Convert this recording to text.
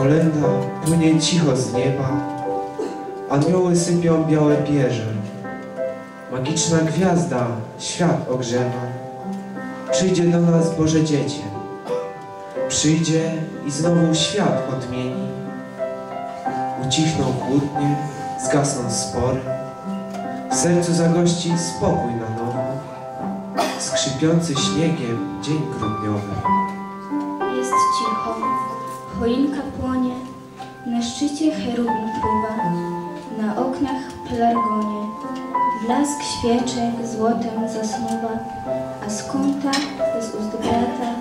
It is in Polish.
Kolenda płynie cicho z nieba, anioły sypią białe pierze. Magiczna gwiazda świat ogrzewa, przyjdzie do nas Boże Dziecię. Przyjdzie i znowu świat odmieni. Ucichną kłótnie, zgasną spory, w sercu zagości spokój na nowo, skrzypiący śniegiem dzień grudniowy. Jest cicho, choinka płonie, na szczycie cherubin fruwa, na oknach pelargonie, blask świeczek złotem zasnuwa, a z kąta, z ust brata,